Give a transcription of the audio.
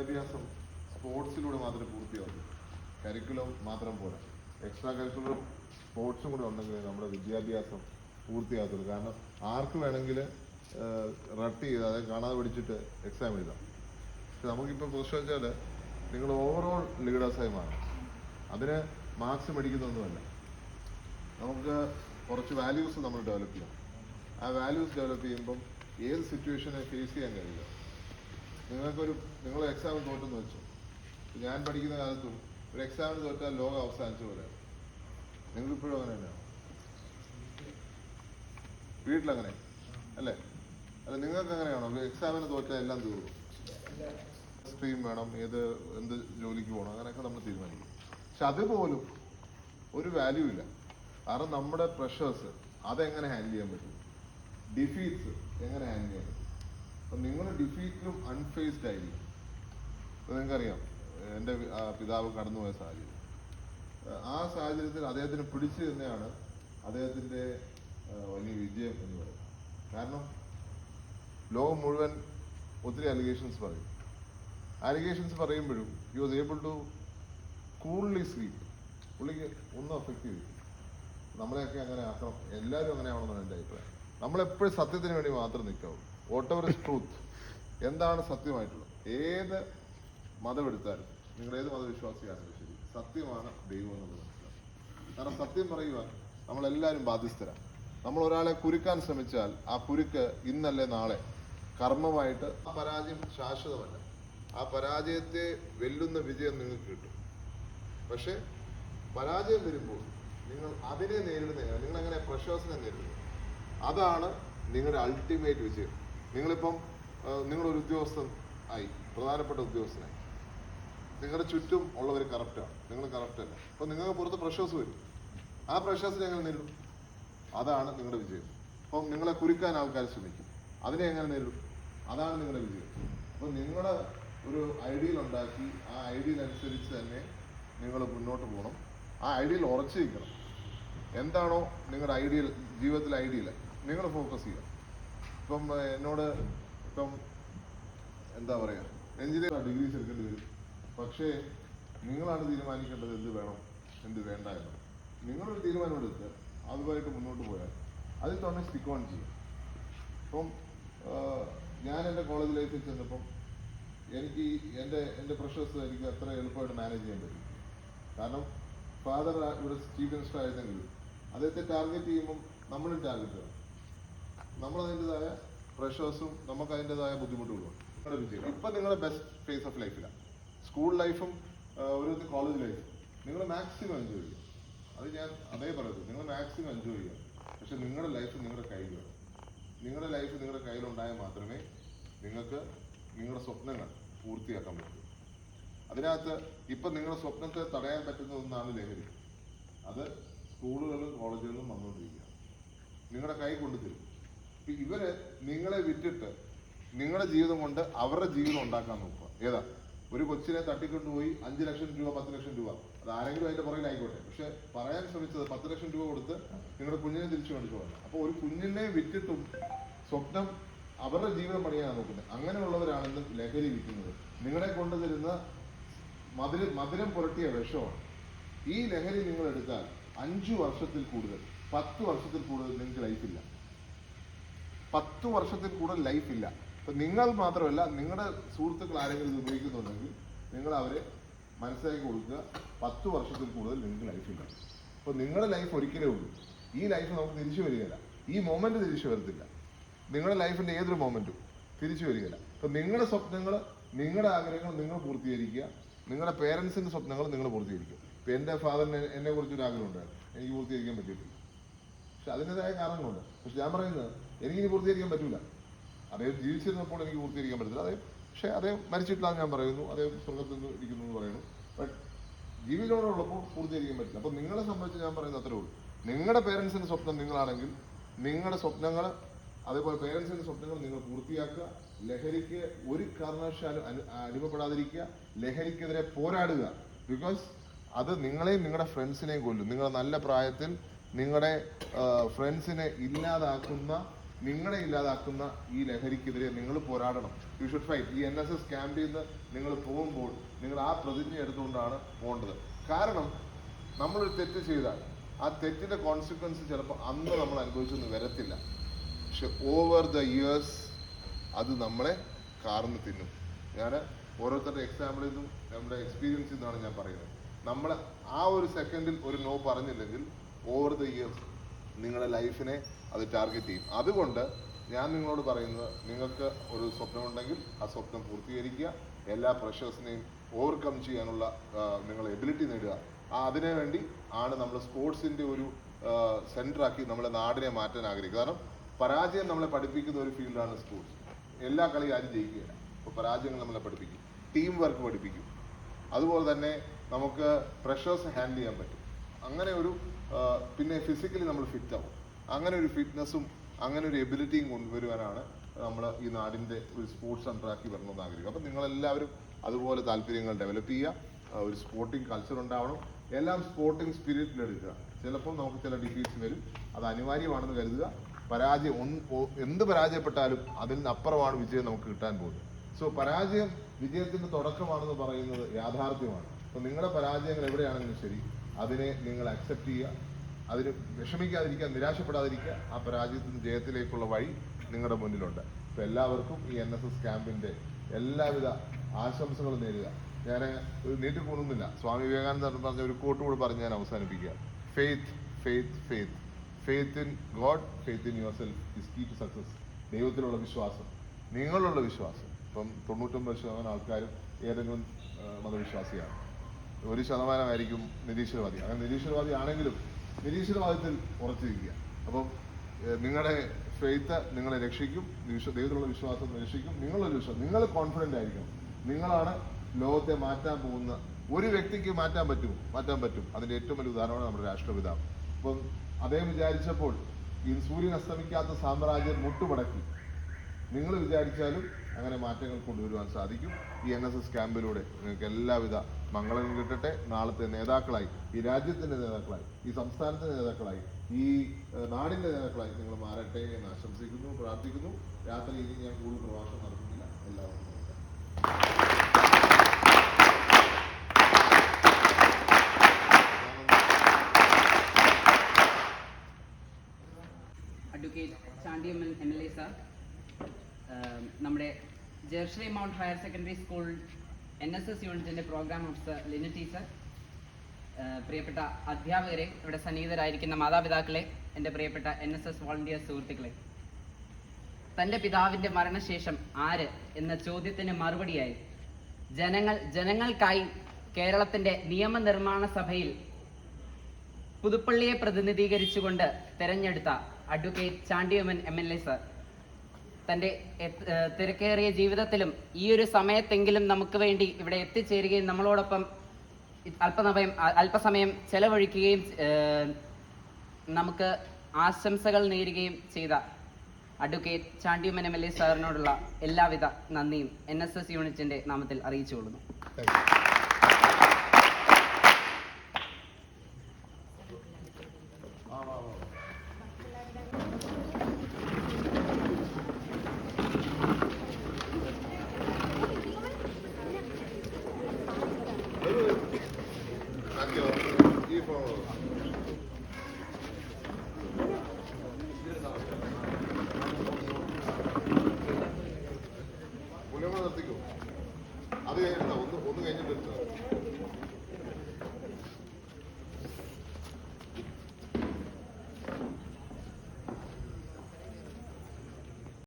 വിദ്യാഭ്യാസം സ്പോർട്സിലൂടെ മാത്രം പൂർത്തിയാവും. കരിക്കുലം മാത്രം പോരാ. എക്സ്ട്രാ കരിക്കുലർ സ്പോർട്സും കൂടെ ഉണ്ടെങ്കിൽ നമ്മുടെ വിദ്യാഭ്യാസം പൂർത്തിയാകത്തുള്ളൂ. കാരണം ആർക്ക് വേണമെങ്കിൽ റട്ട് ചെയ്ത് അതായത് കാണാതെ പഠിച്ചിട്ട് എക്സാം എഴുതാം. പക്ഷെ നമുക്കിപ്പോൾ പ്രശ്നം വെച്ചാൽ നിങ്ങൾ ഓവറോൾ ലീഡേഴ്സായി മാറും അതിന് മാർക്സ് മേടിക്കുന്നൊന്നുമല്ല. നമുക്ക് കുറച്ച് വാല്യൂസ് നമ്മൾ ഡെവലപ്പ് ചെയ്യാം. ആ വാല്യൂസ് ഡെവലപ്പ് ചെയ്യുമ്പം ഏത് സിറ്റുവേഷനെ ഫേസ് ചെയ്യാൻ കഴിയില്ല. നിങ്ങൾക്കൊരു നിങ്ങൾ എക്സാമിന് തോറ്റെന്ന് വെച്ചു. ഞാൻ പഠിക്കുന്ന കാലത്തും ഒരു എക്സാമിന് തോറ്റാൽ ലോകം അവസാനിച്ച പോലെയാണ്. നിങ്ങളിപ്പോഴും അങ്ങനെ തന്നെയാണ്? വീട്ടിലങ്ങനെ? അല്ലേ? അല്ല നിങ്ങൾക്ക് അങ്ങനെയാണോ എക്സാമിന് തോറ്റാൽ എല്ലാം തീർന്നു. സ്ട്രീം വേണം ഏത് എന്ത് ജോലിക്ക് പോകണം അങ്ങനെയൊക്കെ നമ്മൾ തീരുമാനിക്കും. പക്ഷെ അതുപോലും ഒരു വാല്യൂ ഇല്ല. കാരണം നമ്മുടെ പ്രഷേഴ്സ് അതെങ്ങനെ ഹാൻഡിൽ ചെയ്യാൻ പറ്റും? ഡിഫീറ്റ്സ് എങ്ങനെ ഹാൻഡിൽ ചെയ്യാൻ പറ്റും? അപ്പം നിങ്ങൾ ഡിഫീറ്റിലും അൺഫേസ്ഡ് ആയിരിക്കും. ഇപ്പം നിങ്ങൾക്കറിയാം. എന്റെ പിതാവ് കടന്നുപോയ സാഹചര്യം. ആ സാഹചര്യത്തിൽ അദ്ദേഹത്തിന് പിടിച്ചു തന്നെയാണ് അദ്ദേഹത്തിന്റെ വലിയ വിജയം എന്ന് പറയുന്നത്. കാരണം ലോകം മുഴുവൻ ഒത്തിരി അലിഗേഷൻസ് പറയും. അലിഗേഷൻസ് പറയുമ്പോഴും you was able to coolly sleep പുള്ളിക്ക് ഒന്നും അഫക്റ്റ് ചെയ്തു നമ്മളെയൊക്കെ അങ്ങനെ ആക്കണം. എല്ലാവരും അങ്ങനെ ആവണമെന്നാണ് എന്റെ അഭിപ്രായം. നമ്മളെപ്പോഴും സത്യത്തിന് വേണ്ടി മാത്രം നിൽക്കാവൂ വോട്ട് എവർ ഇസ് ട്രൂത്ത് എന്താണ് സത്യമായിട്ടുള്ളത്? ഏത് മതമെടുത്താലും നിങ്ങൾ ഏത് മതവിശ്വാസിയാണെങ്കിലും ശരി സത്യമാണ് ദൈവം എന്നുള്ളത് മനസ്സിലാക്കുക. കാരണം സത്യം പറയുക നമ്മളെല്ലാവരും ബാധ്യസ്ഥരാണ്. നമ്മൾ ഒരാളെ കുരുക്കാൻ ശ്രമിച്ചാൽ ആ കുരുക്ക് ഇന്നല്ലേ നാളെ. കർമ്മമായിട്ട് ആ പരാജയം ശാശ്വതമല്ല. ആ പരാജയത്തെ വെല്ലുന്ന വിജയം നിങ്ങൾക്ക് കിട്ടും. പക്ഷേ പരാജയം വരുമ്പോൾ നിങ്ങൾ അതിനെ നേരിടുന്ന നിങ്ങൾ എങ്ങനെ പ്രശ്വാസനെ നേരിടുന്നു അതാണ് നിങ്ങളുടെ അൾട്ടിമേറ്റ് വിജയം. നിങ്ങളിപ്പം നിങ്ങളൊരു ഉദ്യോഗസ്ഥൻ ആയി പ്രധാനപ്പെട്ട ഉദ്യോഗസ്ഥനായി. നിങ്ങളുടെ ചുറ്റും ഉള്ളവർ കറപ്റ്റാണ് നിങ്ങൾ കറപ്റ്റ് അല്ല. അപ്പം നിങ്ങൾക്ക് പുറത്ത് പ്രഷേഴ്സ് വരും. ആ പ്രഷേഴ്സ് ഞങ്ങൾ നേരിടും. അതാണ് നിങ്ങളുടെ വിജയം. അപ്പം നിങ്ങളെ കുരുക്കാൻ ആൾക്കാർ ശ്രമിക്കും. അതിനെ എങ്ങനെ നേരിടും? അതാണ് നിങ്ങളുടെ വിജയം. അപ്പം നിങ്ങളുടെ ഒരു ഐഡിയൽ ഉണ്ടാക്കി ആ ഐഡിയൽ അനുസരിച്ച് തന്നെ നിങ്ങൾ മുന്നോട്ട് പോകണം. ആ ഐഡിയൽ ഉറച്ചു നിൽക്കണം. എന്താണോ നിങ്ങളുടെ ഐഡിയൽ ജീവിതത്തിലെ ഐഡിയൽ. നിങ്ങൾ ഫോക്കസ് ചെയ്യുക ഇപ്പം എന്നോട് ഇപ്പം എന്താ പറയുക എഞ്ചിനീയർ ഡിഗ്രീസ് എടുക്കേണ്ടി വരും. പക്ഷേ നിങ്ങളാണ് തീരുമാനിക്കേണ്ടത് എന്ത് വേണം എന്ത് വേണ്ട എന്ന്. നിങ്ങളൊരു തീരുമാനം എടുത്ത് അതുമായിട്ട് മുന്നോട്ട് പോയാൽ അതിൽ തന്നെ സ്റ്റിക്ക് ഓൺ ചെയ്യും. ഇപ്പം ഞാൻ എന്റെ കോളേജ് ലൈഫിൽ ചെന്നപ്പം എനിക്ക് എന്റെ എന്റെ പ്രഷേഴ്സ് എനിക്ക് അത്ര എളുപ്പമായിട്ട് മാനേജ് ചെയ്യാൻ പറ്റും. കാരണം ഫാദർ ഇവിടെ ചീഫ് മിനിസ്റ്റർ ആയിരുന്നെങ്കിലും അദ്ദേഹത്തെ ടാർഗറ്റ് ചെയ്യുമ്പം നമ്മളും ടാർഗറ്റ് വേണം നമ്മൾ അതിന്റെതായ പ്രഷേഴ്സും നമുക്ക് അതിന്റെതായ ബുദ്ധിമുട്ടുകളും നിങ്ങളുടെ വിജയം ഇപ്പം നിങ്ങളുടെ ബെസ്റ്റ് ഫേസ് ഓഫ് ലൈഫിലാണ് സ്കൂൾ ലൈഫും ഒരു കോളേജ് ലൈഫും നിങ്ങൾ മാക്സിമം എൻജോയ് ചെയ്യുക. അത് ഞാൻ അതേ പറയുന്നത് നിങ്ങൾ മാക്സിമം എൻജോയ് ചെയ്യുക. പക്ഷെ നിങ്ങളുടെ ലൈഫ് നിങ്ങളുടെ കയ്യിൽ വേണം. നിങ്ങളുടെ ലൈഫ് നിങ്ങളുടെ കയ്യിലുണ്ടായാൽ മാത്രമേ നിങ്ങൾക്ക് നിങ്ങളുടെ സ്വപ്നങ്ങൾ പൂർത്തിയാക്കാൻ പറ്റൂ. അതിനകത്ത് ഇപ്പം നിങ്ങളുടെ സ്വപ്നത്തെ തടയാൻ പറ്റുന്ന ഒന്നാണ് ലഹരി. അത് സ്കൂളുകളിലും കോളേജുകളിലും വന്നുകൊണ്ടിരിക്കുക നിങ്ങളുടെ കൈ കൊണ്ടുതരും. ഇപ്പൊ ഇവർ നിങ്ങളെ വിറ്റിട്ട് നിങ്ങളുടെ ജീവിതം കൊണ്ട് അവരുടെ ജീവിതം ഉണ്ടാക്കാൻ നോക്കുക. ഏതാ? ഒരു കൊച്ചിനെ തട്ടിക്കൊണ്ടുപോയി അഞ്ച് ലക്ഷം രൂപ പത്ത് ലക്ഷം രൂപ. അത് ആരെങ്കിലും അതിന്റെ പുറകിലായിക്കോട്ടെ. പക്ഷെ പറയാൻ ശ്രമിച്ചത് പത്ത് ലക്ഷം രൂപ കൊടുത്ത് നിങ്ങളുടെ കുഞ്ഞിനെ തിരിച്ചു കൊണ്ടുപോകാൻ അപ്പൊ ഒരു കുഞ്ഞിനെ വിറ്റിട്ടും സ്വപ്നം അവരുടെ ജീവിതം പണിയാണ് നോക്കുന്നത്. അങ്ങനെയുള്ളവരാണ് ഇന്ന് ലഹരി വിൽക്കുന്നത്. നിങ്ങളെ കൊണ്ടുതരുന്ന മധുര മധുരം പുരട്ടിയ വിഷമാണ്. ഈ ലഹരി നിങ്ങൾ എടുത്താൽ അഞ്ചു വർഷത്തിൽ കൂടുതൽ പത്ത് വർഷത്തിൽ കൂടുതൽ നിങ്ങൾക്ക് ലൈഫില്ല. പത്ത് വർഷത്തിൽ കൂടുതൽ ലൈഫ് ഇല്ല. അപ്പൊ നിങ്ങൾ മാത്രമല്ല നിങ്ങളുടെ സുഹൃത്തുക്കൾ ആരെങ്കിലും ഇത് ഉപയോഗിക്കുന്നുണ്ടെങ്കിൽ നിങ്ങൾ അവരെ മനസ്സിലാക്കി കൊടുക്കുക. പത്ത് വർഷത്തിൽ കൂടുതൽ നിങ്ങൾക്ക് ലൈഫ് ഇല്ല. അപ്പൊ നിങ്ങളുടെ ലൈഫ് ഒരിക്കലേ ഉള്ളൂ. ഈ ലൈഫ് നമുക്ക് തിരിച്ചു വരികയില്ല. ഈ മൊമെന്റ് തിരിച്ചു വരത്തില്ല. നിങ്ങളുടെ ലൈഫിന്റെ ഏതൊരു മൊമെന്റും തിരിച്ചു വരികയില്ല. അപ്പൊ നിങ്ങളുടെ സ്വപ്നങ്ങൾ നിങ്ങളുടെ ആഗ്രഹങ്ങൾ നിങ്ങൾ പൂർത്തീകരിക്കുക. നിങ്ങളുടെ പേരൻസിന്റെ സ്വപ്നങ്ങൾ നിങ്ങൾ പൂർത്തീകരിക്കുക. ഇപ്പൊ എന്റെ ഫാദറിന് എന്നെ കുറിച്ചൊരു ആഗ്രഹം ഉണ്ടായിരുന്നു. എനിക്ക് പൂർത്തീകരിക്കാൻ പറ്റിയിട്ടില്ല. പക്ഷെ അതിന്റെതായ കാരണങ്ങളുണ്ട്. പക്ഷെ ഞാൻ പറയുന്നത് എനിക്കിനി പൂർത്തീകരിക്കാൻ പറ്റൂല. അദ്ദേഹം ജീവിച്ചിരുന്നപ്പോൾ എനിക്ക് പൂർത്തീകരിക്കാൻ പറ്റത്തില്ല. അദ്ദേഹം പക്ഷേ അദ്ദേഹം മരിച്ചിട്ടില്ല ഞാൻ പറയുന്നു. അദ്ദേഹം സ്വർഗത്തിൽ നിന്ന് ഇരിക്കുന്നു എന്ന് പറയുന്നു. ബട്ട് ജീവിതോടുള്ളപ്പോൾ പൂർത്തീകരിക്കാൻ പറ്റില്ല. അപ്പോൾ നിങ്ങളെ സംബന്ധിച്ച് ഞാൻ പറയുന്നത് അത്രേ ഉള്ളൂ. നിങ്ങളുടെ പേരൻസിന്റെ സ്വപ്നം നിങ്ങളാണെങ്കിൽ നിങ്ങളുടെ സ്വപ്നങ്ങൾ അതേപോലെ പേരൻസിന്റെ സ്വപ്നങ്ങൾ നിങ്ങൾ പൂർത്തിയാക്കുക ലഹരിക്ക് ഒരു കാരണവശാലും അനു അനുഭവപ്പെടാതിരിക്കുക ലഹരിക്കെതിരെ പോരാടുക. ബിക്കോസ് അത് നിങ്ങളെയും നിങ്ങളുടെ ഫ്രണ്ട്സിനെയും കൊല്ലും. നിങ്ങളുടെ നല്ല പ്രായത്തിൽ നിങ്ങളുടെ ഫ്രണ്ട്സിനെ ഇല്ലാതാക്കുന്ന നിങ്ങളെ ഇല്ലാതാക്കുന്ന ഈ ലഹരിക്കെതിരെ നിങ്ങൾ പോരാടണം. യു ഷുഡ് ഫൈറ്റ് ഈ എൻ എസ് എസ് ക്യാമ്പിൽ നിന്ന് നിങ്ങൾ പോകുമ്പോൾ നിങ്ങൾ ആ പ്രതിജ്ഞ എടുത്തുകൊണ്ടാണ് പോകേണ്ടത്. കാരണം നമ്മളൊരു തെറ്റ് ചെയ്താൽ ആ തെറ്റിന്റെ കോൺസിക്വൻസ് ചിലപ്പോൾ അന്ന് നമ്മൾ അനുഭവിച്ചൊന്നും വരത്തില്ല. പക്ഷെ ഓവർ ദ ഇയേഴ്സ് അത് നമ്മളെ കാർന്ന് തിന്നും. ഞാൻ ഓരോരുത്തരുടെ എക്സാമ്പിളിൽ നിന്നും നമ്മുടെ എക്സ്പീരിയൻസിൽ നിന്നാണ് ഞാൻ പറയുന്നത്. നമ്മൾ ആ ഒരു സെക്കൻഡിൽ ഒരു നോ പറഞ്ഞില്ലെങ്കിൽ ഓവർ ദ ഇയേഴ്സ് നിങ്ങളുടെ ലൈഫിനെ അത് ടാർഗറ്റ് ചെയ്യും. അതുകൊണ്ട് ഞാൻ നിങ്ങളോട് പറയുന്നത് നിങ്ങൾക്ക് ഒരു സ്വപ്നമുണ്ടെങ്കിൽ ആ സ്വപ്നം പൂർത്തീകരിക്കുക. എല്ലാ പ്രഷേഴ്സിനെയും ഓവർകം ചെയ്യാനുള്ള നിങ്ങൾ എബിലിറ്റി നേടുക. അതിനു വേണ്ടി ആണ് നമ്മൾ സ്പോർട്സിന്റെ ഒരു സെന്ററാക്കി നമ്മളെ നാടിനെ മാറ്റാൻ ആഗ്രഹിക്കുക. കാരണം പരാജയം നമ്മളെ പഠിപ്പിക്കുന്ന ഒരു ഫീൽഡാണ് സ്പോർട്സ് എല്ലാ കളിയും ആരും ജയിക്കുകയില്ല. അപ്പോൾ പരാജയങ്ങൾ നമ്മളെ പഠിപ്പിക്കും. ടീം വർക്ക് പഠിപ്പിക്കും. അതുപോലെ തന്നെ നമുക്ക് പ്രഷേഴ്സ് ഹാൻഡിൽ ചെയ്യാൻ പറ്റും. അങ്ങനെ ഒരു പിന്നെ ഫിസിക്കലി നമ്മൾ ഫിറ്റ് ആവും. അങ്ങനെ ഒരു ഫിറ്റ്നസ്സും അങ്ങനെ ഒരു എബിലിറ്റിയും കൊണ്ടുവരുവാനാണ് നമ്മൾ ഈ നാടിന്റെ ഒരു സ്പോർട്സ് സെന്ററാക്കി വരണമെന്ന് ആഗ്രഹിക്കും അപ്പം നിങ്ങളെല്ലാവരും അതുപോലെ താല്പര്യങ്ങൾ ഡെവലപ്പ് ചെയ്യുക. ഒരു സ്പോർട്ടിങ് കൾച്ചർ ഉണ്ടാവണം. എല്ലാം സ്പോർട്ടിംഗ് സ്പിരിറ്റിലെടുക്കുക ചിലപ്പോൾ നമുക്ക് ചില ഡിഫീറ്റ്സ് വരും. അത് അനിവാര്യമാണെന്ന് കരുതുക. പരാജയം എന്ത് പരാജയപ്പെട്ടാലും അതിൽ അപ്പുറമാണ് വിജയം നമുക്ക് കിട്ടാൻ പോകുന്നത്. സോ പരാജയം വിജയത്തിന്റെ തുടക്കമാണെന്ന് പറയുന്നത് യാഥാർത്ഥ്യമാണ്. അപ്പോൾ നിങ്ങളുടെ പരാജയങ്ങൾ എവിടെയാണെങ്കിലും ശരി അതിനെ നിങ്ങൾ അക്സെപ്റ്റ് ചെയ്യുക. അതിന് വിഷമിക്കാതിരിക്കുക നിരാശപ്പെടാതിരിക്കുക. ആ പരാജയത്തിൽ ജയത്തിലേക്കുള്ള വഴി നിങ്ങളുടെ മുന്നിലുണ്ട്. അപ്പോൾ എല്ലാവർക്കും ഈ എൻ എസ് എസ് ക്യാമ്പിന്റെ എല്ലാവിധ ആശംസകളും നേരുക. ഞാൻ നീട്ടിക്കൊള്ളുന്നില്ല സ്വാമി വിവേകാനന്ദ പറഞ്ഞ ഒരു കോട്ട് കൂടെ പറഞ്ഞ് ഞാൻ അവസാനിപ്പിക്കുക. Faith faith faith faith in God faith in yourself is key to success ദൈവത്തിലുള്ള വിശ്വാസം. നിങ്ങളുള്ള വിശ്വാസം. ഇപ്പം തൊണ്ണൂറ്റൊമ്പത് ശതമാനം ആൾക്കാരും ഏതെങ്കിലും മതവിശ്വാസിയാണ്. ഒരു ശതമാനമായിരിക്കും നിരീശ്വരവാദി. അങ്ങനെ നിരീശ്വരവാദി ആണെങ്കിലും നിരീശ്വരവാദത്തിൽ ഉറച്ചിരിക്കുക. അപ്പം നിങ്ങളുടെ ഫെയ്ത്ത് നിങ്ങളെ രക്ഷിക്കും ദൈവത്തിലുള്ള വിശ്വാസം രക്ഷിക്കും. നിങ്ങളൊരു വിശ്വാസം നിങ്ങൾ കോൺഫിഡന്റ് ആയിരിക്കണം. നിങ്ങളാണ് ലോകത്തെ മാറ്റാൻ പോകുന്ന ഒരു വ്യക്തിക്ക് മാറ്റാൻ പറ്റും മാറ്റാൻ പറ്റും. അതിന്റെ ഏറ്റവും വലിയ ഉദാഹരണമാണ് നമ്മുടെ രാഷ്ട്രപിതാവ്. അപ്പം അദ്ദേഹം വിചാരിച്ചപ്പോൾ ഈ സൂര്യൻ അസ്തമിക്കാത്ത സാമ്രാജ്യം മുട്ടുമടക്കി. നിങ്ങൾ വിചാരിച്ചാലും അങ്ങനെ മാറ്റങ്ങൾ കൊണ്ടുവരുവാൻ സാധിക്കും. ഈ എൻ എസ് എസ് ക്യാമ്പിലൂടെ നിങ്ങൾക്ക് എല്ലാവിധ മംഗളങ്ങളും കിട്ടട്ടെ. നാളത്തെ നേതാക്കളായി ഈ രാജ്യത്തിന്റെ നേതാക്കളായി ഈ സംസ്ഥാനത്തിന്റെ നേതാക്കളായി ഈ നാടിന്റെ നേതാക്കളായി നിങ്ങൾ മാറട്ടെ എന്ന് ആശംസിക്കുന്നു പ്രാർത്ഥിക്കുന്നു. രാത്രി ഇനി ഞാൻ കൂടുതൽ പ്രഭാഷണം നടത്തുന്നില്ല എല്ലാവർക്കും നമസ്കാരം. Advocate Chandy Oommen M L A sir ആം, നമ്മുടെ ജെർഷലി mount higher secondary school N S S യൂണിറ്റിന്റെ പ്രോഗ്രാം ഓഫീസർ ലിന ടീച്ചർ പ്രിയപ്പെട്ട അധ്യാപകരെ ഇവിടെ സന്നിഹിതരായിരിക്കുന്ന മാതാപിതാക്കളെ എന്റെ പ്രിയപ്പെട്ട എൻ എസ് എസ് വോളണ്ടിയർ സുഹൃത്തുക്കളെ. തന്റെ പിതാവിന്റെ മരണശേഷം ആര് എന്ന ചോദ്യത്തിന് മറുപടിയായി. ജനങ്ങൾ ജനങ്ങൾക്കായി കേരളത്തിന്റെ നിയമനിർമ്മാണ സഭയിൽ പുതുപ്പള്ളിയെ പ്രതിനിധീകരിച്ചുകൊണ്ട് തെരഞ്ഞെടുത്ത advocate Chandy Oommen M L A sir തന്റെ തിരക്കേറിയ ജീവിതത്തിലും ഈ ഒരു സമയത്തെങ്കിലും നമുക്ക് വേണ്ടി ഇവിടെ എത്തിച്ചേരുകയും നമ്മളോടൊപ്പം അല്പസമയം അല്പസമയം ചെലവഴിക്കുകയും നമുക്ക് ആശംസകൾ നേരുകയും ചെയ്ത advocate Chandy Oommen M L A സാറിനോടുള്ള എല്ലാവിധ നന്ദിയും എൻ എസ് എസ് യൂണിറ്റിന്റെ നാമത്തിൽ അറിയിച്ചുകൊള്ളുന്നു. Thank